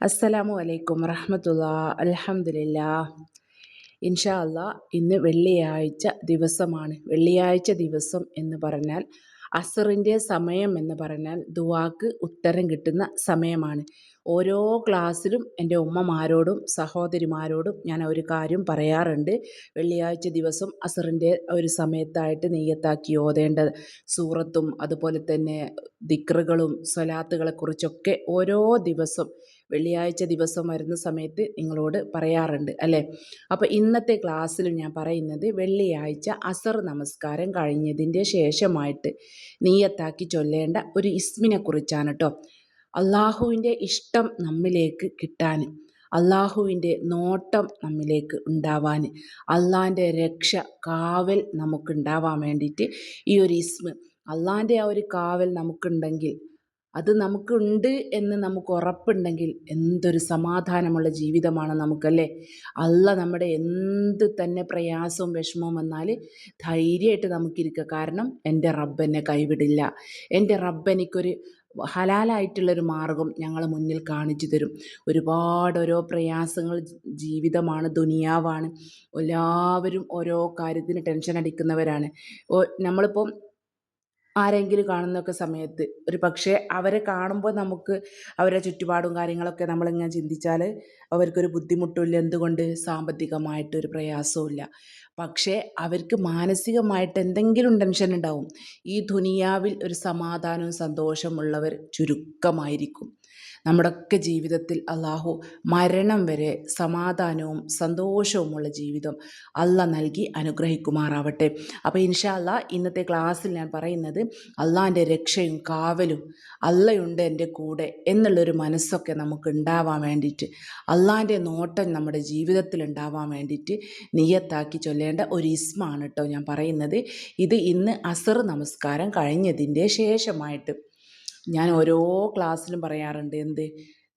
അസ്സലാമു അലൈക്കും റഹമത്തുള്ള അലഹമില്ല ഇൻഷാ അല്ലാ ഇന്ന് വെള്ളിയാഴ്ച ദിവസമാണ്. വെള്ളിയാഴ്ച ദിവസം എന്ന് പറഞ്ഞാൽ അസറിന്റെ സമയം എന്ന് പറഞ്ഞാൽ ദുവാക്ക് ഉത്തരം കിട്ടുന്ന സമയമാണ്. ഓരോ ക്ലാസ്സിലും എന്റെ ഉമ്മമാരോടും സഹോദരിമാരോടും ഞാൻ ഒരു കാര്യം പറയാറുണ്ട്. വെള്ളിയാഴ്ച ദിവസം അസറിന്റെ ഒരു സമയത്തായിട്ട് നെയ്യത്താക്കി ഓതേണ്ട സൂറത്തും അതുപോലെ തന്നെ ദിക്റുകളും സ്വലാത്തുകളെക്കുറിച്ചൊക്കെ ഓരോ ദിവസം വെള്ളിയാഴ്ച ദിവസം വരുന്ന സമയത്ത് നിങ്ങളോട് പറയാറുണ്ട് അല്ലേ? അപ്പോൾ ഇന്നത്തെ ക്ലാസ്സിൽ ഞാൻ പറയുന്നത് വെള്ളിയാഴ്ച അസർ നമസ്കാരം കഴിഞ്ഞതിന്റെ ശേഷമായിട്ട് നീയത്താക്കി ചൊല്ലേണ്ട ഒരു ഇസ്മിനെ കുറിച്ചാണ് കേട്ടോ. അള്ളാഹുവിന്റെ ഇഷ്ടം നമ്മിലേക്ക് കിട്ടാൻ അള്ളാഹുവിന്റെ നോട്ടം നമ്മിലേക്ക് ഉണ്ടാവാൻ അള്ളാഹിന്റെ രക്ഷ കാവൽ നമുക്കുണ്ടാവാൻ വേണ്ടിയിട്ട് ഈ ഒരു ഇസ്മ. അള്ളാഹിന്റെ ആ ഒരു കാവൽ നമുക്കുണ്ടെങ്കിൽ അത് നമുക്കുണ്ട് എന്ന് നമുക്ക് ഉറപ്പുണ്ടെങ്കിൽ എന്തൊരു സമാധാനമുള്ള ജീവിതമാണ് നമുക്കല്ലേ? അല്ല നമ്മുടെ എന്ത് തന്നെ പ്രയാസവും വിഷമവും വന്നാൽ ധൈര്യമായിട്ട് നമുക്കിരിക്കുക. കാരണം എന്റെ റബ്ബ് എന്നെ കൈവിടില്ല. എന്റെ റബ്ബ് എനിക്കൊരു ഹലാലായിട്ടുള്ളൊരു മാർഗം ഞങ്ങൾ മുന്നിൽ കാണിച്ചു തരും. ഒരുപാട് ഓരോ പ്രയാസങ്ങൾ ജീവിതമാണ് ദുനിയാവാണ്. എല്ലാവരും ഓരോ കാര്യത്തിന് ടെൻഷൻ അടിക്കുന്നവരാണ്. ഓ നമ്മളിപ്പം ആരെങ്കിലും കാണുന്നൊക്കെ സമയത്ത്. ഒരു പക്ഷേ അവരെ കാണുമ്പോൾ നമുക്ക് അവരുടെ ചുറ്റുപാടും കാര്യങ്ങളൊക്കെ നമ്മളിങ്ങനെ ചിന്തിച്ചാൽ അവർക്കൊരു ബുദ്ധിമുട്ടില്ല. എന്തുകൊണ്ട്? സാമ്പത്തികമായിട്ടൊരു പ്രയാസവും പക്ഷേ അവർക്ക് മാനസികമായിട്ട് എന്തെങ്കിലും ടെൻഷൻ ഉണ്ടാവും ഈ ദുനിയാവിൽ ഒരു സമാധാനവും സന്തോഷമുള്ളവർ ചുരുക്കമായിരിക്കും. നമ്മുടെയൊക്കെ ജീവിതത്തിൽ അള്ളാഹു മരണം വരെ സമാധാനവും സന്തോഷവുമുള്ള ജീവിതം അല്ല നൽകി അനുഗ്രഹിക്കുമാറാവട്ടെ. അപ്പോൾ ഇൻഷാ അല്ല ഇന്നത്തെ ക്ലാസ്സിൽ ഞാൻ പറയുന്നത് അള്ളാന്റെ രക്ഷയും കാവലും അല്ലയുണ്ട് എന്റെ കൂടെ എന്നുള്ളൊരു മനസ്സൊക്കെ നമുക്ക് ഉണ്ടാവാൻ വേണ്ടിയിട്ട് അള്ളാന്റെ നോട്ടം നമ്മുടെ ജീവിതത്തിൽ ഉണ്ടാവാൻ വേണ്ടിയിട്ട് നിയത്താക്കി ചൊല്ലേണ്ട ഒരു ഇസ്മാണ് കേട്ടോ ഞാൻ പറയുന്നത്. ഇത് ഇന്ന് അസർ നമസ്കാരം കഴിഞ്ഞതിന്റെ ശേഷമായിട്ട് ഞാൻ ഓരോ ക്ലാസ്സിലും പറയാറുണ്ട് എന്ത്?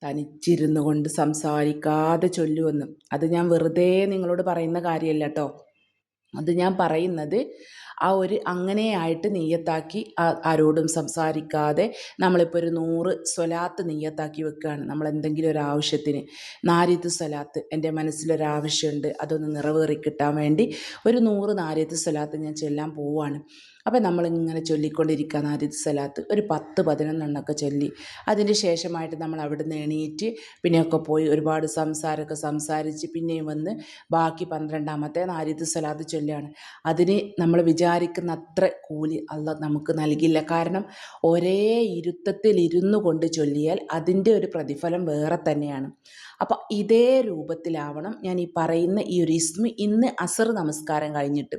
തനിച്ചിരുന്നു കൊണ്ട് സംസാരിക്കാതെ ചൊല്ലുമെന്ന് അത് ഞാൻ വെറുതെ നിങ്ങളോട് പറയുന്ന കാര്യമല്ല കേട്ടോ അത് ഞാൻ പറയുന്നത് ആ ഒരു അങ്ങനെയായിട്ട് നെയ്യത്താക്കി ആരോടും സംസാരിക്കാതെ നമ്മളിപ്പോൾ ഒരു നൂറ് സ്വലാത്ത് നെയ്യത്താക്കി വെക്കുകയാണ് നമ്മൾ എന്തെങ്കിലും ഒരു ആവശ്യത്തിന്. നാരിത്ത് സ്വലാത്ത് എന്റെ മനസ്സിലൊരാവശ്യമുണ്ട് അതൊന്ന് നിറവേറി കിട്ടാൻ വേണ്ടി ഒരു നൂറ് നാരിത്ത് സ്വലാത്ത് ഞാൻ ചെല്ലാൻ പോവുകയാണ് അപ്പം നമ്മളിങ്ങനെ ചൊല്ലിക്കൊണ്ടിരിക്കുക നാരിത് സലാത്ത്. ഒരു പത്ത് പതിനൊന്നെണ്ണമൊക്കെ ചൊല്ലി. അതിന് ശേഷമായിട്ട് നമ്മൾ അവിടെ നിന്ന് എണീറ്റ് പിന്നെയൊക്കെ പോയി ഒരുപാട് സംസാരമൊക്കെ സംസാരിച്ച് പിന്നെയും വന്ന് ബാക്കി പന്ത്രണ്ടാമത്തെ നാരിത് സലാത്ത് ചൊല്ലുകയാണ്. അതിന് നമ്മൾ വിചാരിക്കുന്ന അത്ര കൂലി അല്ല നമുക്ക് നൽകില്ല. കാരണം ഒരേ ഇരുത്തത്തിൽ ഇരുന്നു കൊണ്ട് ചൊല്ലിയാൽ അതിന്റെ ഒരു പ്രതിഫലം വേറെ തന്നെയാണ്. അപ്പോൾ ഇതേ രൂപത്തിലാവണം ഞാൻ ഈ പറയുന്ന ഈ ഒരു ഇസ്മി ഇന്ന് അസർ നമസ്കാരം കഴിഞ്ഞിട്ട്.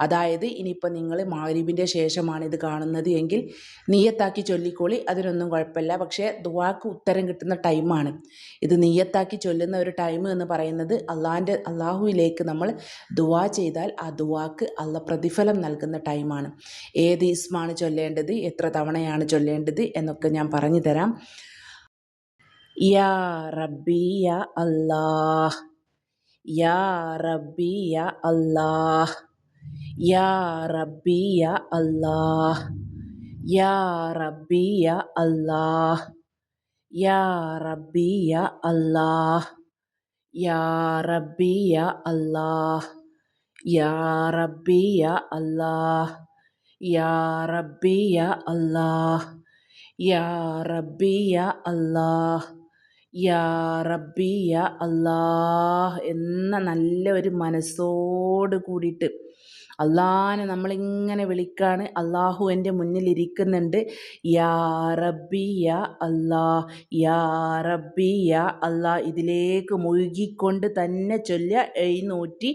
അതായത് ഇനിയിപ്പോൾ നിങ്ങൾ മാരിബിന്റെ ശേഷമാണ് ഇത് കാണുന്നത് എങ്കിൽ നീയത്താക്കി ചൊല്ലിക്കോളി. അതിനൊന്നും കുഴപ്പമില്ല. പക്ഷേ ദുവാക്ക് ഉത്തരം കിട്ടുന്ന ടൈമാണ്. ഇത് നീയത്താക്കി ചൊല്ലുന്ന ഒരു ടൈം എന്ന് പറയുന്നത് അള്ളാഹിന്റെ അള്ളാഹുവിലേക്ക് നമ്മൾ ദുവാ ചെയ്താൽ ആ ദുവാക്ക് അള്ള പ്രതിഫലം നൽകുന്ന ടൈമാണ്. ഏത് ഇസ്മാണ് ചൊല്ലേണ്ടത് എത്ര തവണയാണ് ചൊല്ലേണ്ടത് എന്നൊക്കെ ഞാൻ പറഞ്ഞു തരാം. യാ റബ്ബി യാ അല്ലാഹ്. യാ റബ്ബി യാ അല്ലാഹ്. Ya Rabbi, Ya Allah. Ya Rabbi, Ya Allah. Ya Rabbi, Ya Allah. Ya Rabbi, Ya Allah. Ya Rabbi, Ya Allah. Ya Rabbi, Ya Allah. Ya Rabbi, Ya Allah. യാ റബ്ബി യാ അല്ലാഹ് എന്ന നല്ല ഒരു മനസ്സോട് കൂടിയിട്ട് അള്ളാഹിനെ നമ്മളിങ്ങനെ വിളിക്കാണ്. അള്ളാഹു എന്റെ മുന്നിൽ ഇരിക്കുന്നുണ്ട്. യാ റബ്ബി യാ അല്ലാ യാ റബ്ബി യാ അല്ലാ ഇതിലേക്ക് മുഴുകിക്കൊണ്ട് തന്നെ ചൊല്ലുക എഴുന്നൂറ്റി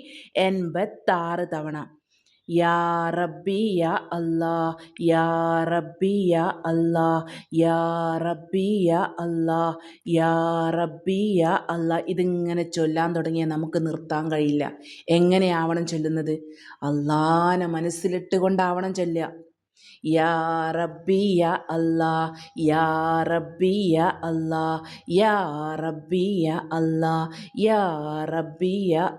എൺപത്താറ് തവണ. യാ റബ്ബി യാ അല്ലാ യാ റബ്ബി യാ അല്ലാ യാ റബ്ബി യാ അല്ലാ യാ റബ്ബി യാ അല്ലാ ഇതിങ്ങനെ ചൊല്ലാൻ തുടങ്ങിയാൽ നമുക്ക് നിർത്താൻ കഴിയില്ല. എങ്ങനെയാവണം ചൊല്ലുന്നത്? അള്ളാനെ മനസ്സിലിട്ട് കൊണ്ടാവണം ചൊല്ലുക. യാ റബ്ബി അല്ലാ യാ റബ്ബി അല്ലാ യാ റബ്ബി അല്ലാ യാ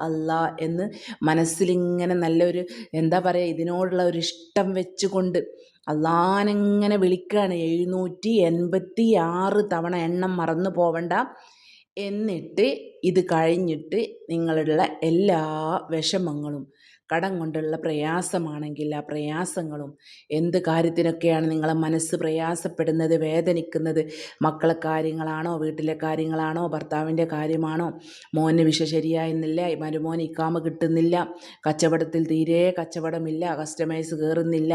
അല്ലാ എന്ന് മനസ്സിലിങ്ങനെ നല്ലൊരു എന്താ പറയുക ഇതിനോടുള്ള ഒരു ഇഷ്ടം വെച്ചുകൊണ്ട് അള്ളാനെങ്ങനെ വിളിക്കുകയാണ്. എഴുന്നൂറ്റി എൺപത്തി ആറ് തവണ എണ്ണം മറന്നു പോവണ്ട. എന്നിട്ട് ഇത് കഴിഞ്ഞിട്ട് നിങ്ങളുടെ എല്ലാ വിഷമങ്ങളും കടം കൊണ്ടുള്ള പ്രയാസമാണെങ്കിൽ ആ പ്രയാസങ്ങളും എന്ത് കാര്യത്തിനൊക്കെയാണ് നിങ്ങളെ മനസ്സ് പ്രയാസപ്പെടുന്നത് വേദനിക്കുന്നത്? മക്കളെ കാര്യങ്ങളാണോ? വീട്ടിലെ കാര്യങ്ങളാണോ? ഭർത്താവിന്റെ കാര്യമാണോ? മോന് വിഷ ശരിയായിരുന്നില്ല മരുമോന് ഇക്കാമ കിട്ടുന്നില്ല കച്ചവടത്തിൽ തീരെ കച്ചവടമില്ല കസ്റ്റമേഴ്സ് കയറുന്നില്ല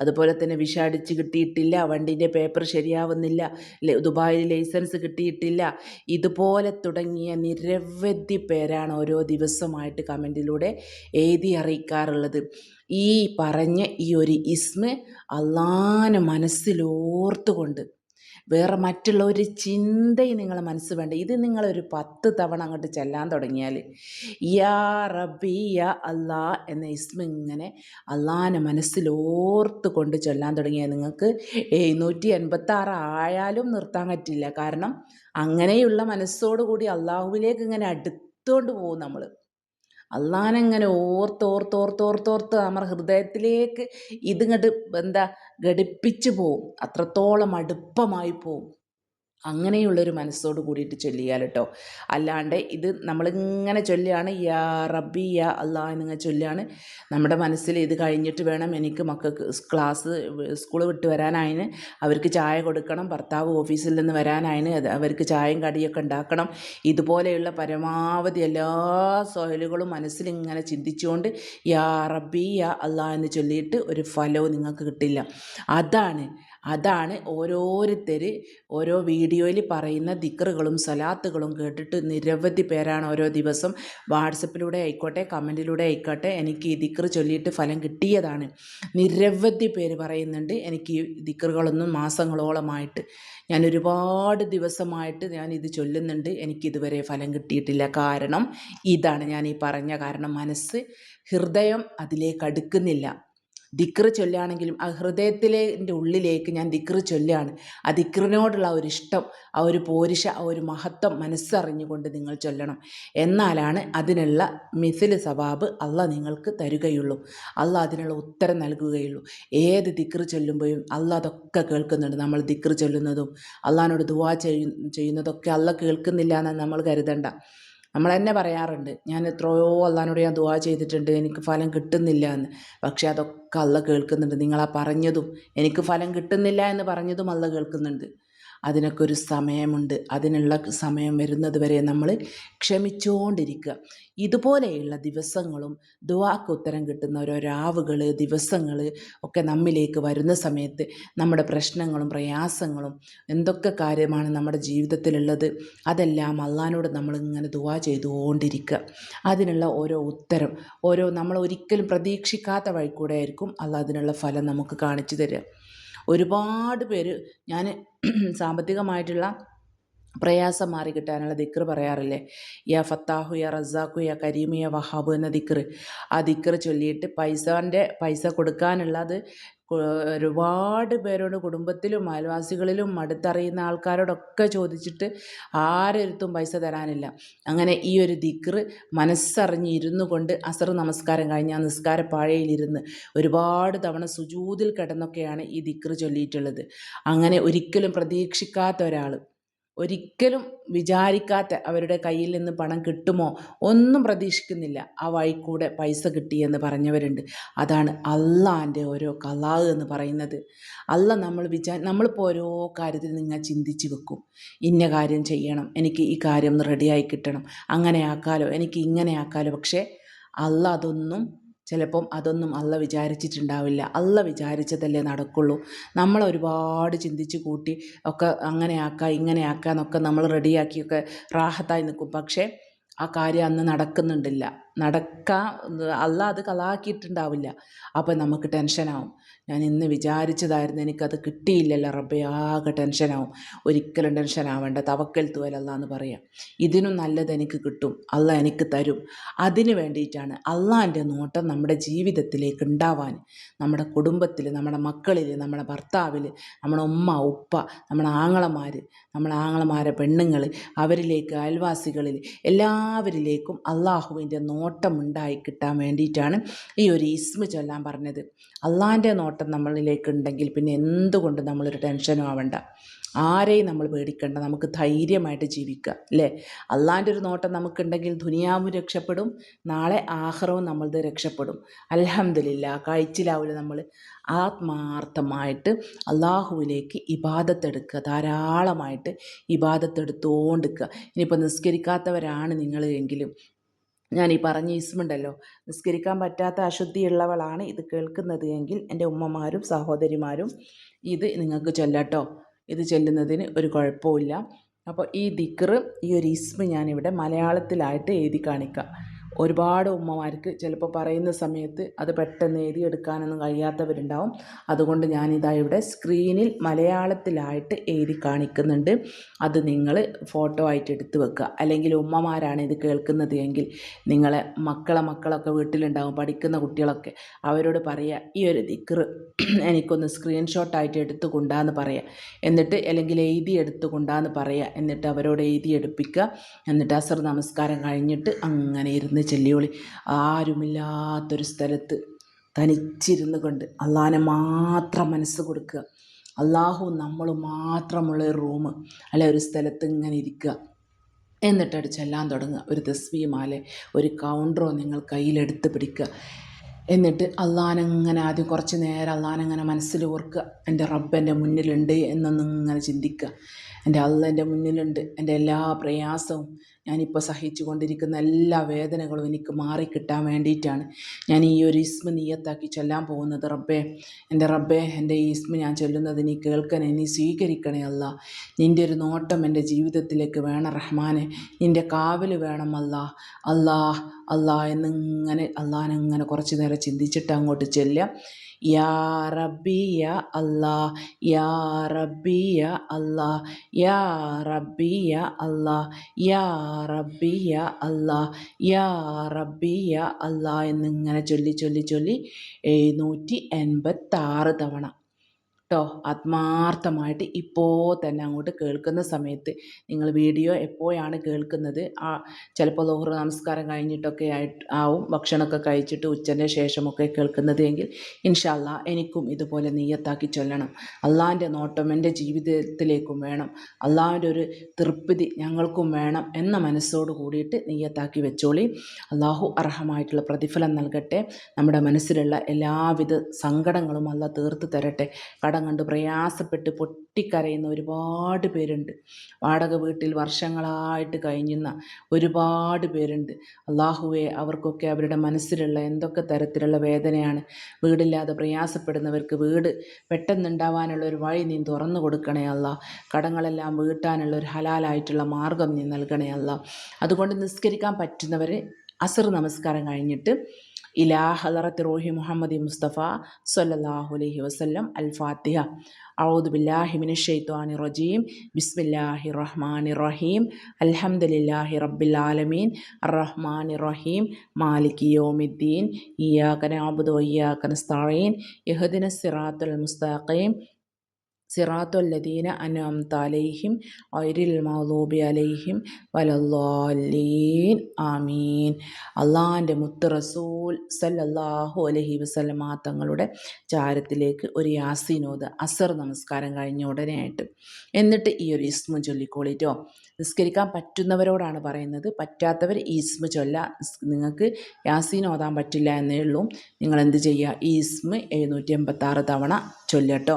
അതുപോലെ തന്നെ വിഷ അടിച്ച് കിട്ടിയിട്ടില്ല വണ്ടിന്റെ പേപ്പർ ശരിയാവുന്നില്ല ദുബായിൽ ലൈസൻസ് കിട്ടിയിട്ടില്ല ഇതുപോലെ തുടങ്ങിയ നിരവധി പേരാണ് ഓരോ ദിവസമായിട്ട് കമന്റിലൂടെ എഴുതി അറിയിക്കാറുള്ളത് ഈ പറഞ്ഞ ഈ ഒരു ഇസ്മ അള്ളാനെ മനസ്സിലോർത്തുകൊണ്ട് വേറെ മറ്റുള്ള ഒരു ചിന്തയും നിങ്ങളെ മനസ്സ് വേണ്ട. ഇത് നിങ്ങളൊരു പത്ത് തവണ അങ്ങോട്ട് ചെല്ലാൻ തുടങ്ങിയാൽ യാ റബ്ബി യാ അല്ലാ എന്ന ഇസ്മ ഇങ്ങനെ അള്ളാനെ മനസ്സിലോർത്ത് കൊണ്ട് ചൊല്ലാൻ തുടങ്ങിയാൽ നിങ്ങൾക്ക് എഴുന്നൂറ്റി എൺപത്താറ് ആയാലും നിർത്താൻ പറ്റില്ല. കാരണം അങ്ങനെയുള്ള മനസ്സോടുകൂടി അള്ളാഹുവിലേക്ക് ഇങ്ങനെ അടുത്തുകൊണ്ട് പോകും നമ്മൾ അള്ളാനെങ്ങനെ ഓർത്തോർത്തോർത്തോർത്തോർത്ത് ഓർത്ത് ഓർത്ത് ഓർത്ത് ഓർത്ത് നമ്മുടെ ഹൃദയത്തിലേക്ക് ഇതിങ്ങോട്ട് എന്താ ഘടിപ്പിച്ച് പോവും. അത്രത്തോളം അടുപ്പമായി പോവും. അങ്ങനെയുള്ളൊരു മനസ്സോട് കൂടിയിട്ട് ചൊല്ലിയാൽ കേട്ടോ അല്ലാണ്ട് ഇത് നമ്മളിങ്ങനെ ചൊല്ലിയാണ് യാ റബ്ബി യാ അള്ളാ എന്നിങ്ങനെ ചൊല്ലിയാണ് നമ്മുടെ മനസ്സിൽ ഇത് കഴിഞ്ഞിട്ട് വേണം എനിക്ക് മക്കൾക്ക് ക്ലാസ് സ്കൂൾ വിട്ട് വരാനായിന്. അവർക്ക് ചായ കൊടുക്കണം ഭർത്താവ് ഓഫീസിൽ നിന്ന് വരാനായിന്. അവർക്ക് ചായയും കടിയൊക്കെ ഉണ്ടാക്കണം. ഇതുപോലെയുള്ള പരമാവധി എല്ലാ സോഹലുകളും മനസ്സിൽ ഇങ്ങനെ ചിന്തിച്ചുകൊണ്ട് യാ റബ്ബി യാ അള്ളാ എന്ന് ചൊല്ലിയിട്ട് ഒരു ഫലവും നിങ്ങൾക്ക് കിട്ടില്ല. അതാണ് അതാണ് ഓരോരുത്തർ ഓരോ വീഡിയോയിൽ പറയുന്ന ദിക്റുകളും സലാത്തുകളും കേട്ടിട്ട് നിരവധി പേരാണ് ഓരോ ദിവസം വാട്സപ്പിലൂടെ ആയിക്കോട്ടെ കമന്റിലൂടെ ആയിക്കോട്ടെ എനിക്ക് ഈ ദിക്റ് ചൊല്ലിയിട്ട് ഫലം കിട്ടിയതാണ്. നിരവധി പേര് പറയുന്നുണ്ട് എനിക്ക് ഈ ദിക്റുകളൊന്നും മാസങ്ങളോളമായിട്ട്. ഞാൻ ഒരുപാട് ദിവസമായിട്ട് ഞാൻ ഇത് ചൊല്ലുന്നുണ്ട് എനിക്കിതുവരെ ഫലം കിട്ടിയിട്ടില്ല. കാരണം ഇതാണ് ഞാൻ ഈ പറഞ്ഞ കാരണം മനസ്സ് ഹൃദയം അതിലേക്ക് അടുക്കുന്നില്ല. ദിക്റ് ചൊല്ലുകയാണെങ്കിലും ആ ഹൃദയത്തിലെ ഉള്ളിലേക്ക് ഞാൻ ദിക്റ് ചൊല്ലുകയാണ്. ആ ദിക്റിനോടുള്ള ഒരു ഇഷ്ടം ആ ഒരു പോരിഷ ആ ഒരു മഹത്വം മനസ്സറിഞ്ഞുകൊണ്ട് നിങ്ങൾ ചൊല്ലണം. എന്നാലാണ് അതിനുള്ള മിസിൽ സവാബ് അല്ല നിങ്ങൾക്ക് തരികയുള്ളൂ. അല്ല അതിനുള്ള ഉത്തരം നൽകുകയുള്ളൂ. ഏത് ദിക്റ് ചൊല്ലുമ്പോഴും അല്ല അതൊക്കെ കേൾക്കുന്നുണ്ട്. നമ്മൾ ദിക്റ് ചൊല്ലുന്നതും അള്ളഹാനോട് ദുവാ ചെയ്യുന്നതൊക്കെ അല്ല കേൾക്കുന്നില്ല എന്ന് നമ്മൾ കരുതണ്ട. നമ്മൾ തന്നെ പറയാറുണ്ട് ഞാൻ എത്രയോ അള്ളഹാനോട് ഞാൻ ദുവാ ചെയ്തിട്ടുണ്ട് എനിക്ക് ഫലം കിട്ടുന്നില്ല എന്ന് പക്ഷേ അതൊക്കെ അള്ള കേൾക്കുന്നുണ്ട്. നിങ്ങളാ പറഞ്ഞതും എനിക്ക് ഫലം കിട്ടുന്നില്ല എന്ന് പറഞ്ഞതും അള്ള കേൾക്കുന്നുണ്ട്. അതിനൊക്കെ ഒരു സമയമുണ്ട്. അതിനുള്ള സമയം വരുന്നത് വരെ നമ്മൾ ക്ഷമിച്ചുകൊണ്ടിരിക്കുക ഇതുപോലെയുള്ള ദിവസങ്ങളും ദുവാക്ക് ഉത്തരം കിട്ടുന്ന ഓരോ രാവുകൾ ദിവസങ്ങൾ ഒക്കെ നമ്മിലേക്ക് വരുന്ന സമയത്ത് നമ്മുടെ പ്രശ്നങ്ങളും പ്രയാസങ്ങളും എന്തൊക്കെ കാര്യമാണ് നമ്മുടെ ജീവിതത്തിലുള്ളത് അതെല്ലാം അള്ളഹാനോട് നമ്മളിങ്ങനെ ദുവാ ചെയ്തുകൊണ്ടിരിക്കുക. അതിനുള്ള ഓരോ ഉത്തരം ഓരോ നമ്മൾ ഒരിക്കലും പ്രതീക്ഷിക്കാത്ത വഴിക്കൂടെ ആയിരിക്കും അല്ല അതിനുള്ള ഫലം നമുക്ക് കാണിച്ചു തരിക. ഒരുപാട് പേര് ഞാൻ സാമ്പത്തികമായിട്ടുള്ള പ്രയാസം മാറി കിട്ടാനുള്ള ദിക്ർ പറയാറില്ലേ? യാ ഫത്താഹു യാ റസാഖു യാ കരീമു യാ വഹാബു എന്ന ദിക്ർ ആ ദിക്ർ ചൊല്ലിയിട്ട് പൈസന്റെ പൈസ കൊടുക്കാനുള്ളത് ഒരുപാട് പേരോട് കുടുംബത്തിലും അയൽവാസികളിലും അടുത്തറിയുന്ന ആൾക്കാരോടൊക്കെ ചോദിച്ചിട്ട് ആരൊരുത്തും പൈസ തരാനില്ല. അങ്ങനെ ഈ ഒരു ദിക്റ് മനസ്സറിഞ്ഞ് ഇരുന്നു കൊണ്ട് അസർ നമസ്കാരം കഴിഞ്ഞ് ആ നിസ്കാര പാഴയിലിരുന്ന് ഒരുപാട് തവണ സുജൂതിൽ കിടന്നൊക്കെയാണ് ഈ ദിക്റ് ചൊല്ലിയിട്ടുള്ളത്. അങ്ങനെ ഒരിക്കലും പ്രതീക്ഷിക്കാത്ത ഒരാൾ ഒരിക്കലും വിചാരിക്കാത്ത അവരുടെ കയ്യിൽ നിന്ന് പണം കിട്ടുമോ ഒന്നും പ്രതീക്ഷിക്കുന്നില്ല. ആ വഴിക്കൂടെ പൈസ കിട്ടിയെന്ന് പറഞ്ഞവരുണ്ട്. അതാണ് അള്ളാന്റെ ഓരോ കലാ എന്ന് പറയുന്നത്. അല്ല നമ്മൾ വിചാ നമ്മളിപ്പോൾ ഓരോ കാര്യത്തിൽ നിങ്ങൾ ചിന്തിച്ച് വെക്കും. ഇന്ന കാര്യം ചെയ്യണം എനിക്ക് ഈ കാര്യം റെഡിയായി കിട്ടണം. അങ്ങനെ ആക്കാലോ എനിക്ക് ഇങ്ങനെ ആക്കാലോ. പക്ഷേ അല്ല അതൊന്നും ചിലപ്പം അതൊന്നും അല്ല വിചാരിച്ചിട്ടുണ്ടാവില്ല. അല്ല വിചാരിച്ചതല്ലേ നടക്കുള്ളൂ. നമ്മൾ ഒരുപാട് ചിന്തിച്ച് കൂട്ടി ഒക്കെ അങ്ങനെ ആക്കാം എന്നൊക്കെ നമ്മൾ റെഡിയാക്കിയൊക്കെ റാഹത്തായി നിൽക്കും. പക്ഷേ ആ കാര്യം അന്ന് നടക്കുന്നുണ്ടില്ല. നടക്കാൻ അല്ല അത് കലാക്കിയിട്ടുണ്ടാവില്ല. അപ്പം നമുക്ക് ടെൻഷനാവും. ഞാൻ ഇന്ന് വിചാരിച്ചതായിരുന്നു എനിക്കത് കിട്ടിയില്ലല്ലോ റബ്ബെ ആകെ ടെൻഷനാവും. ഒരിക്കലും ടെൻഷൻ ആവേണ്ട തവക്കൽ തുവലല്ല എന്ന് പറയാം. ഇതിനും നല്ലത് എനിക്ക് കിട്ടും അല്ല എനിക്ക് തരും. അതിന് വേണ്ടിയിട്ടാണ് അള്ളാന്റെ നോട്ടം നമ്മുടെ ജീവിതത്തിലേക്ക് ഉണ്ടാവാൻ നമ്മുടെ കുടുംബത്തിൽ നമ്മുടെ മക്കളിൽ നമ്മുടെ ഭർത്താവിൽ നമ്മുടെ ഉമ്മ ഉപ്പ നമ്മുടെ ആങ്ങളമാർ നമ്മുടെ ആങ്ങളമാരെ പെണ്ണുങ്ങൾ അവരിലേക്ക് അയൽവാസികളിൽ എല്ലാവരിലേക്കും അള്ളാഹുവിന്റെ നോട്ടം ഉണ്ടായി കിട്ടാൻ വേണ്ടിയിട്ടാണ് ഈ ഒരു ഇസ്മ ചൊല്ലാൻ പറഞ്ഞത്. അള്ളാന്റെ നോട്ടം നമ്മളിലേക്ക് ഉണ്ടെങ്കിൽ പിന്നെ എന്തുകൊണ്ട് നമ്മളൊരു ടെൻഷനും ആവണ്ട. ആരെയും നമ്മൾ പേടിക്കേണ്ട. നമുക്ക് ധൈര്യമായിട്ട് ജീവിക്കുക അല്ലേ? അള്ളാന്റെ ഒരു നോട്ടം നമുക്കുണ്ടെങ്കിൽ ദുനിയാവും രക്ഷപ്പെടും. നാളെ ആഹ്റവും നമ്മളത് രക്ഷപ്പെടും. അലഹമില്ല കഴിച്ചിലാവില്ല നമ്മൾ ആത്മാർത്ഥമായിട്ട് അള്ളാഹുവിലേക്ക് ഇബാദത്തെടുക്കുക. ധാരാളമായിട്ട് ഇബാദത്തെടുത്തുകൊണ്ടിരിക്കുക ഇനിയിപ്പോൾ നിസ്കരിക്കാത്തവരാണ് നിങ്ങൾ എങ്കിലും. ഞാൻ ഈ പറഞ്ഞ ഈസ്മുണ്ടല്ലോ നിസ്കരിക്കാൻ പറ്റാത്ത അശുദ്ധിയുള്ളവളാണ് ഇത് കേൾക്കുന്നത് എങ്കിൽ എന്റെ ഉമ്മമാരും സഹോദരിമാരും ഇത് നിങ്ങൾക്ക് ചൊല്ലട്ടോ. ഇത് ചൊല്ലുന്നതിന് ഒരു കുഴപ്പമില്ല അപ്പോൾ ഈ ദിക്റ് ഈ ഒരു ഇസ്മ ഞാനിവിടെ മലയാളത്തിലായിട്ട് എഴുതി കാണിക്കാം. ഒരുപാട് ഉമ്മമാർക്ക് ചിലപ്പോൾ പറയുന്ന സമയത്ത് അത് പെട്ടെന്ന് എഴുതിയെടുക്കാനൊന്നും കഴിയാത്തവരുണ്ടാവും. അതുകൊണ്ട് ഞാനിതാ ഇവിടെ സ്ക്രീനിൽ മലയാളത്തിലായിട്ട് എഴുതി കാണിക്കുന്നുണ്ട്. അത് നിങ്ങൾ ഫോട്ടോ ആയിട്ട് എടുത്ത് വെക്കുക. അല്ലെങ്കിൽ ഉമ്മമാരാണ് ഇത് കേൾക്കുന്നത് എങ്കിൽ നിങ്ങളെ മക്കളെ മക്കളൊക്കെ വീട്ടിലുണ്ടാവും പഠിക്കുന്ന കുട്ടികളൊക്കെ അവരോട് പറയുക ഈ ഒരു ദിക്കർ എനിക്കൊന്ന് സ്ക്രീൻഷോട്ടായിട്ട് എടുത്തു കൊണ്ടാന്ന് പറയുക എന്നിട്ട് അല്ലെങ്കിൽ എഴുതി എടുത്തു കൊണ്ടാന്ന് പറയുക എന്നിട്ട് അവരോട് എഴുതി എടുപ്പിക്കുക. എന്നിട്ട് അസർ നമസ്കാരം കഴിഞ്ഞിട്ട് അങ്ങനെ ഇരുന്ന് ചെല്ലിയോളി. ആരുമില്ലാത്തൊരു സ്ഥലത്ത് തനിച്ചിരുന്നു കൊണ്ട് അള്ളാനെ മാത്രം മനസ്സ് കൊടുക്കുക. അള്ളാഹു നമ്മൾ മാത്രമുള്ള ഒരു റൂം അല്ലെ ഒരു സ്ഥലത്ത് ഇങ്ങനെ ഇരിക്കുക. എന്നിട്ടത് ചെല്ലാൻ തുടങ്ങുക. ഒരു തസ്ബീമാലെ ഒരു കൗണ്ടറോ നിങ്ങൾ കയ്യിലെടുത്ത് പിടിക്കുക. എന്നിട്ട് അള്ളാനങ്ങനെ ആദ്യം കുറച്ച് നേരം അള്ളാനങ്ങനെ മനസ്സിൽ ഓർക്കുക. എന്റെ റബ്ബ് എന്റെ മുന്നിലുണ്ട് എന്നൊന്നിങ്ങനെ ചിന്തിക്കുക. എന്റെ അള്ള എന്റെ മുന്നിലുണ്ട്. എന്റെ എല്ലാ പ്രയാസവും ഞാനിപ്പോൾ സഹിച്ചു കൊണ്ടിരിക്കുന്ന എല്ലാ വേദനകളും എനിക്ക് മാറിക്കിട്ടാൻ വേണ്ടിയിട്ടാണ്. ഞാൻ ഈ ഒരു ഇസ്മ നീയത്താക്കി ചൊല്ലാൻ പോകുന്നത് റബ്ബേ. എന്റെ റബ്ബേ എന്റെ ഈ ഇസ്മ ഞാൻ ചൊല്ലുന്നത് നീ കേൾക്കണേ നീ സ്വീകരിക്കണേ അല്ല. നിന്റെ ഒരു നോട്ടം എന്റെ ജീവിതത്തിലേക്ക് വേണം റഹ്മാനെ. നിന്റെ കാവൽ വേണം അല്ല. അല്ലാ അല്ലാ എന്നിങ്ങനെ അള്ളാനെങ്ങനെ കുറച്ച് നേരം ചിന്തിച്ചിട്ട് അങ്ങോട്ട് ചെല്ലുക. യാ റബ്ബി യാ അല്ലാ യാ റബ്ബി യാ അല്ലാ യാ റബ്ബി യാ അല്ലാ യാ റബ്ബി യാ അല്ലാ യാ റബ്ബി യാ അല്ലാ എന്നിങ്ങനെ ചൊല്ലി ചൊല്ലി ചൊല്ലി എഴുന്നൂറ്റി എൺപത്താറ് തവണ. കേട്ടോ. ആത്മാർത്ഥമായിട്ട് ഇപ്പോൾ തന്നെ അങ്ങോട്ട് കേൾക്കുന്ന സമയത്ത് നിങ്ങൾ വീഡിയോ എപ്പോഴാണ് കേൾക്കുന്നത്? ആ ചിലപ്പോൾ ലോഹർ നമസ്കാരം കഴിഞ്ഞിട്ടൊക്കെ ആയിട്ട് ആവും. ഭക്ഷണമൊക്കെ കഴിച്ചിട്ട് ഉച്ചന്റെ ശേഷമൊക്കെ കേൾക്കുന്നത് എങ്കിൽ ഇൻഷാല്ല എനിക്കും ഇതുപോലെ നീയത്താക്കി ചൊല്ലണം. അള്ളാന്റെ നോട്ടം എന്റെ ജീവിതത്തിലേക്കും വേണം. അള്ളാഹിന്റെ ഒരു തൃപ്തി ഞങ്ങൾക്കും വേണം എന്ന മനസ്സോട് കൂടിയിട്ട് നീയത്താക്കി വെച്ചോളി. അള്ളാഹു അർഹമായിട്ടുള്ള പ്രതിഫലം നൽകട്ടെ. നമ്മുടെ മനസ്സിലുള്ള എല്ലാവിധ സങ്കടങ്ങളും അല്ല തീർത്ത് തരട്ടെ. കട കടം കണ്ട് പ്രയാസപ്പെട്ട് പൊട്ടിക്കരയുന്ന ഒരുപാട് പേരുണ്ട്. വാടക വീട്ടിൽ വർഷങ്ങളായിട്ട് കഴിഞ്ഞുന്ന ഒരുപാട് പേരുണ്ട്. അള്ളാഹുവെ അവർക്കൊക്കെ അവരുടെ മനസ്സിലുള്ള എന്തൊക്കെ തരത്തിലുള്ള വേദനയാണ്. വീടില്ലാതെ പ്രയാസപ്പെടുന്നവർക്ക് വീട് പെട്ടെന്നുണ്ടാവാനുള്ള ഒരു വഴി നീ തുറന്നു കൊടുക്കണേ അല്ല കടങ്ങളെല്ലാം വീട്ടാനുള്ള ഒരു ഹലാലായിട്ടുള്ള മാർഗം നീ നൽകണേ അല്ല അതുകൊണ്ട് നിസ്കരിക്കാൻ പറ്റുന്നവരെ അസർ നമസ്കാരം കഴിഞ്ഞിട്ട് ഇലാ ഹലറത്ത് റോഹി മുഹമ്മദ് മുസ്തഫ സല്ലല്ലാഹു അലൈഹി വസല്ലം അൽ ഫാത്തിഹ أعوذ بالله من الشيطان الرجيم بسم الله الرحمن الرحيم الحمد لله رب العالمين الرحمن الرحيم مالك يوم الدين إياك نعبد وإياك نستعين اهدنا الصراط المستقيم സിറാത്തുല്ലദീന അനഅംത അലൈഹിം ഐരിൽ മൗലൂബി അലൈഹിം വലല്ലാലീൻ ആമീൻ. അള്ളാന്റെ മുത്ത് റസൂൽ സല്ലല്ലാഹു അലഹി വസല്ലമ തങ്ങളുടെ ചാരത്തിലേക്ക് ഒരു യാസീനോദ് അസർ നമസ്കാരം കഴിഞ്ഞ ഉടനെയായിട്ട്. എന്നിട്ട് ഈ ഒരു ഇസ്മ ചൊല്ലിക്കോളിറ്റോ നിസ്കരിക്കാൻ പറ്റുന്നവരോടാണ് പറയുന്നത്. പറ്റാത്തവർ ഈ ഇസ്മ ചൊല്ല. നിങ്ങൾക്ക് യാസീൻ ഓതാൻ പറ്റില്ല എന്നേ ഉള്ളൂ. നിങ്ങൾ എന്ത് ചെയ്യുക? ഈ ഇസ്മ എഴുന്നൂറ്റി എൺപത്താറ് തവണ ചൊല്ലട്ടോ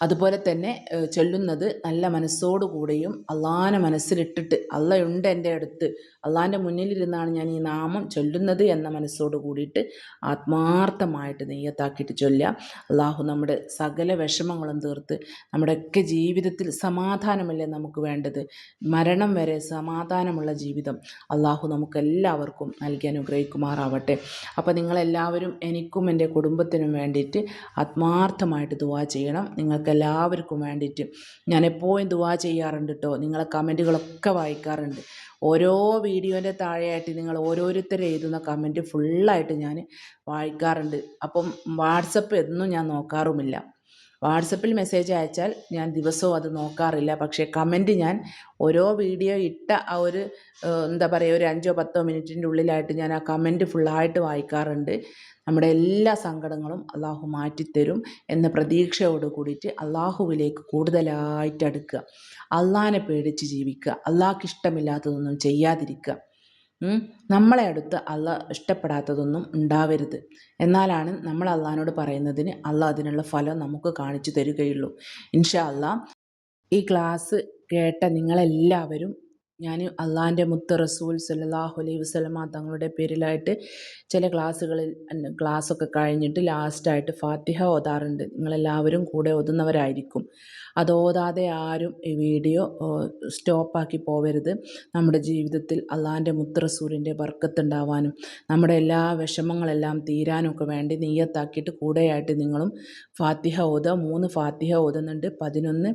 അതുപോലെ തന്നെ ചൊല്ലുന്നത് നല്ല മനസ്സോടുകൂടിയും അള്ളാഹാനെ മനസ്സിലിട്ടിട്ട് അള്ളയുണ്ട് എന്റെ അടുത്ത് അള്ളാഹാന്റെ മുന്നിലിരുന്നാണ് ഞാൻ ഈ നാമം ചൊല്ലുന്നത് എന്ന മനസ്സോട് കൂടിയിട്ട് ആത്മാർത്ഥമായിട്ട് നെയ്യത്താക്കിയിട്ട് ചൊല്ലുക. അള്ളാഹു നമ്മുടെ സകല വിഷമങ്ങളും തീർത്ത് നമ്മുടെയൊക്കെ ജീവിതത്തിൽ സമാധാനമല്ലേ നമുക്ക് വേണ്ടത്? മരണം വരെ സമാധാനമുള്ള ജീവിതം അള്ളാഹു നമുക്കെല്ലാവർക്കും നൽകി അനുഗ്രഹിക്കുമാറാവട്ടെ. അപ്പോൾ നിങ്ങളെല്ലാവരും എനിക്കും എന്റെ കുടുംബത്തിനും വേണ്ടിയിട്ട് ആത്മാർത്ഥമായിട്ട് ദുവാ ചെയ്യണം. നിങ്ങൾക്ക് എല്ലാവർക്കും വേണ്ടിയിട്ട് ഞാൻ എപ്പോഴും ദുവാ ചെയ്യാറുണ്ട് കേട്ടോ നിങ്ങളെ കമന്റുകളൊക്കെ വായിക്കാറുണ്ട്. ഓരോ വീഡിയോന്റെ താഴെയായിട്ട് നിങ്ങൾ ഓരോരുത്തർ എഴുതുന്ന കമന്റ് ഫുള്ളായിട്ട് ഞാൻ വായിക്കാറുണ്ട്. അപ്പം വാട്സപ്പ് എന്നും ഞാൻ നോക്കാറുമില്ല. വാട്സപ്പിൽ മെസ്സേജ് അയച്ചാൽ ഞാൻ ദിവസവും അത് നോക്കാറില്ല. പക്ഷേ കമന്റ് ഞാൻ ഓരോ വീഡിയോ ഇട്ട ആ ഒരു എന്താ പറയുക ഒരു അഞ്ചോ പത്തോ മിനിറ്റിന്റെ ഉള്ളിലായിട്ട് ഞാൻ ആ കമന്റ് ഫുള്ളായിട്ട് വായിക്കാറുണ്ട്. നമ്മുടെ എല്ലാ സങ്കടങ്ങളും അള്ളാഹു മാറ്റിത്തരും എന്ന പ്രതീക്ഷയോട് കൂടിയിട്ട് അള്ളാഹുവിലേക്ക് കൂടുതലായിട്ട് അടുക്കുക. അള്ളാഹിനെ പേടിച്ച് ജീവിക്കുക. അള്ളാഹ്ക്ക് ഇഷ്ടമില്ലാത്തതൊന്നും ചെയ്യാതിരിക്കുക. നമ്മളെ അടുത്ത് അള്ളാഹ് ഇഷ്ടപ്പെടാത്തതൊന്നും ഉണ്ടാവരുത്. എന്നാലാണ് നമ്മൾ അള്ളഹാനോട് പറയുന്നതിന് അള്ളാഹ് അതിനുള്ള ഫലം നമുക്ക് കാണിച്ചു തരികയുള്ളൂ. ഇൻഷാ അള്ളാ ഈ ക്ലാസ് കേട്ട നിങ്ങളെല്ലാവരും ഞാൻ അള്ളാഹിന്റെ മുത്ത റസൂൽ സല്ലാഹു അലൈഹി വസ്ലമ തങ്ങളുടെ പേരിലായിട്ട് ചില ക്ലാസ്സുകളിൽ ക്ലാസ്സൊക്കെ കഴിഞ്ഞിട്ട് ലാസ്റ്റായിട്ട് ഫാത്തിഹ ഓതാറുണ്ട്. നിങ്ങളെല്ലാവരും കൂടെ ഓതുന്നവരായിരിക്കും. അത് ഓതാതെ ആരും ഈ വീഡിയോ സ്റ്റോപ്പാക്കി പോവരുത്. നമ്മുടെ ജീവിതത്തിൽ അള്ളാഹിന്റെ മുത്ത് റസൂലിന്റെ ബർക്കത്തുണ്ടാവാനും നമ്മുടെ എല്ലാ വിഷമങ്ങളെല്ലാം തീരാനൊക്കെ വേണ്ടി നെയ്യത്താക്കിയിട്ട് കൂടെയായിട്ട് നിങ്ങളും ഫാത്തിഹ ഓത മൂന്ന് ഫാത്തിഹ ഓതുന്നുണ്ട്. പതിനൊന്ന്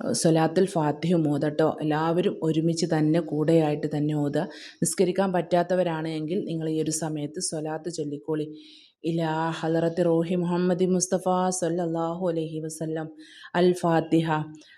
സ്വലാത്തുൽ ഫാത്തിഹ ഓതട്ടോ എല്ലാവരും ഒരുമിച്ച് തന്നെ കൂടെയായിട്ട് തന്നെ ഓതുക. നിസ്കരിക്കാൻ പറ്റാത്തവരാണെങ്കിൽ നിങ്ങൾ ഈ ഒരു സമയത്ത് സ്വലാത്ത് ചൊല്ലിക്കോളി. ഇലാ ഹലറത്ത് റോഹി മുഹമ്മദ് മുസ്തഫ സൊല്ലാഹു അലഹി വസല്ലം. അൽ ഫാത്തിഹ.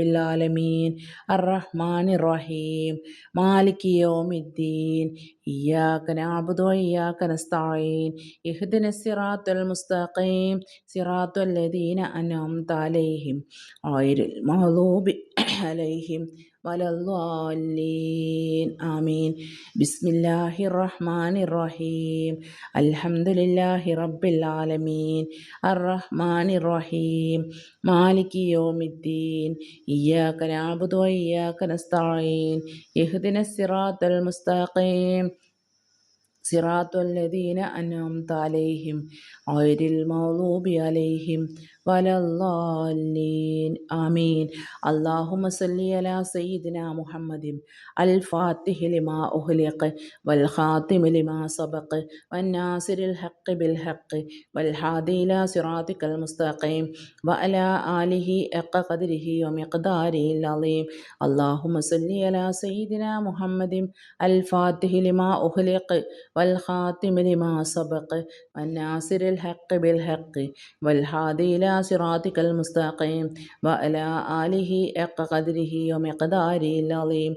റബ്ബില്ലാലമീൻ അറഹ്മാൻ റഹീം മാലിക് യോമിദ്ദീൻ. ഇയാക്ക നാബുദോ ഇയാക്ക നസ്തായീൻ ഇഹ്ദിന സിറാത്തുൽ മുസ്തഖീം. സിറാത്തുൽ ലദീന അനം തലൈഹിം ആയിരൽ അലൈഹിം. വലല്ലീൻ ആമീൻ. ബിസ്മില്ലാഹി റഹ്മാൻ റഹീം അൽഹംദുലില്ലാഹി റബ്ബിൽ ആലമീൻ അർറഹ്മാൻ റഹീം മാലിക് യോമിദ്ദീൻ. ഇയ്യാക്ക നഅബുദു വ ഇയ്യാക്ക നസ്തഈൻ. ഇഹ്ദിനസ് സിറാത്തൽ മുസ്തഖീം. സിറാത്തുല്ലദീന അൻഅംത അലൈഹിം. ഗൈരിൽ മൗലൂബി അലൈഹിം. ولا الضالين. آمين. اللهم صل على سيدنا محمد. الفاتح لما أغلق والخاتم لما سبق والناصر الحق بالحق والهادي إلى صراطك المستقيم وعلى آله حق قدره ومقداره العظيم. اللهم صل على سيدنا محمد. الفاتح لما أغلق والخاتم لما سبق والناصر الحق بالحق والهادي إلى صراطك المستقيم وعلى آله حق قدره ومقداره العظيم.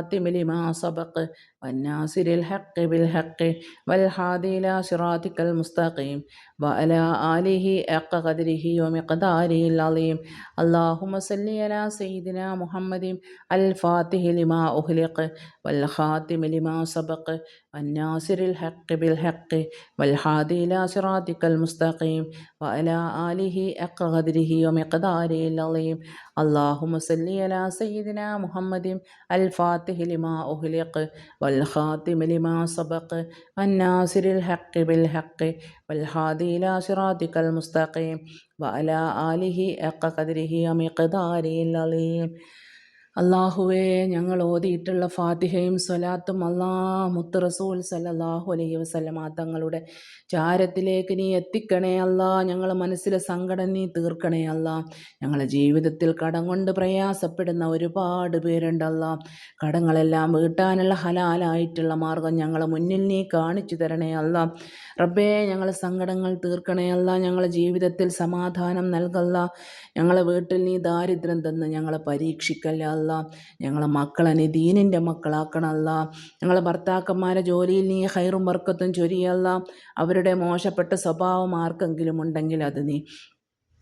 لما سبق والناصر الحق بالحق والهادي إلى صراطك المستقيم وعلى آله حق قدره ومقداره العظيم. اللهم صل على سيدنا محمد الفاتح لما أخلق والخاتم لما سبق والناصر الحق بالحق والهادي إلى صراطك المستقيم وعلى آله حق قدره ومقداره العظيم. اللهم صل على سيدنا محمد الفاتح لما أغلق والخاتم لما سبق الناصر الحق بالحق والهادي إلى صراطك المستقيم وعلى آله حق قدره ومقداره العظيم. അള്ളാഹുവേ ഞങ്ങൾ ഓതിയിട്ടുള്ള ഫാത്തിഹയും സ്വലാത്തും അള്ളാ മുത്ത് റസൂൽ സല്ലാഹു അലൈഹി വസല്ലമ തങ്ങളുടെ ചാരത്തിലേക്ക് നീ എത്തിക്കണേ അല്ലാ ഞങ്ങളെ മനസ്സിലെ സങ്കടം നീ തീർക്കണേ അല്ലാ ഞങ്ങളെ ജീവിതത്തിൽ കടം കൊണ്ട് പ്രയാസപ്പെടുന്ന ഒരുപാട് പേരുണ്ടല്ല കടങ്ങളെല്ലാം വീട്ടാനുള്ള ഹലാലായിട്ടുള്ള മാർഗം ഞങ്ങളെ മുന്നിൽ നീ കാണിച്ചു തരണേ അല്ല റബ്ബേ ഞങ്ങളെ സങ്കടങ്ങൾ തീർക്കണേ അല്ല ഞങ്ങളെ ജീവിതത്തിൽ സമാധാനം നൽകല്ല ഞങ്ങളെ വീട്ടിൽ നീ ദാരിദ്ര്യം തന്ന് ഞങ്ങളെ പരീക്ഷിക്കല്ല അല്ല ഞങ്ങളെ മക്കളെ നീ ദീനിന്റെ മക്കളാക്കണമല്ല. ഞങ്ങളെ ഭർത്താക്കന്മാരെ ജോലിയിൽ നീ ഹൈറും വർക്കത്തും ചൊരിയല്ല. അവരുടെ മോശപ്പെട്ട സ്വഭാവം ആർക്കെങ്കിലും ഉണ്ടെങ്കിൽ അത് നീ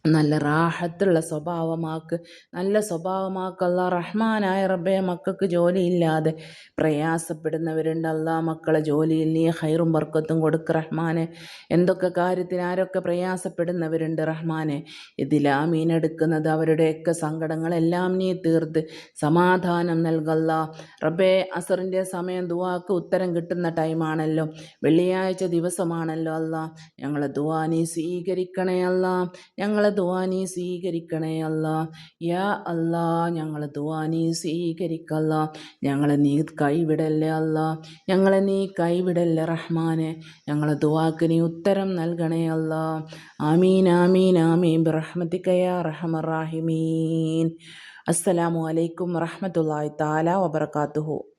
നല്ല റാഹത്തുള്ള സ്വഭാവമാക്ക് നല്ല സ്വഭാവമാക്ക് അല്ല റഹ്മാനായ റബ്ബെ മക്കൾക്ക് ജോലിയില്ലാതെ പ്രയാസപ്പെടുന്നവരുണ്ട്. അല്ലാ മക്കളെ ജോലിയിൽ നീ ഹൈറും വർക്കത്തും കൊടുക്ക് റഹ്മാനെ. എന്തൊക്കെ കാര്യത്തിന് ആരൊക്കെ പ്രയാസപ്പെടുന്നവരുണ്ട് റഹ്മാനെ. ഇതിലാ മീനെടുക്കുന്നത്. അവരുടെയൊക്കെ സങ്കടങ്ങളെല്ലാം നീ തീർത്ത് സമാധാനം നൽകല്ല റബ്ബെ അസറിന്റെ സമയം ദുവാക്ക് ഉത്തരം കിട്ടുന്ന ടൈമാണല്ലോ. വെള്ളിയാഴ്ച ദിവസമാണല്ലോ അല്ല ഞങ്ങളെ ദുവാ നീ സ്വീകരിക്കണേ അല്ല ഞങ്ങളെ ദുവാ നീ സ്വീകരിക്കണേ അല്ല. യാ അല്ലാ ഞങ്ങളെ ദുവാനി സ്വീകരിക്കല്ല ഞങ്ങളെ നീ കൈവിടല്ലേ അല്ല. ഞങ്ങളെ നീ കൈവിടല്ലേ റഹ്മാനെ. ഞങ്ങളെ ദുവാക്ക് നീ ഉത്തരം നൽകണേ അല്ല. ആമീൻ ആമീൻ ആമീൻ. ബിറഹ്മത്തിക്കയ റഹ്മറാഹിമീൻ അസ്സലാമു അലൈക്കും വറഹ്മത്തുള്ളാഹി തആല വബറകാതുഹു.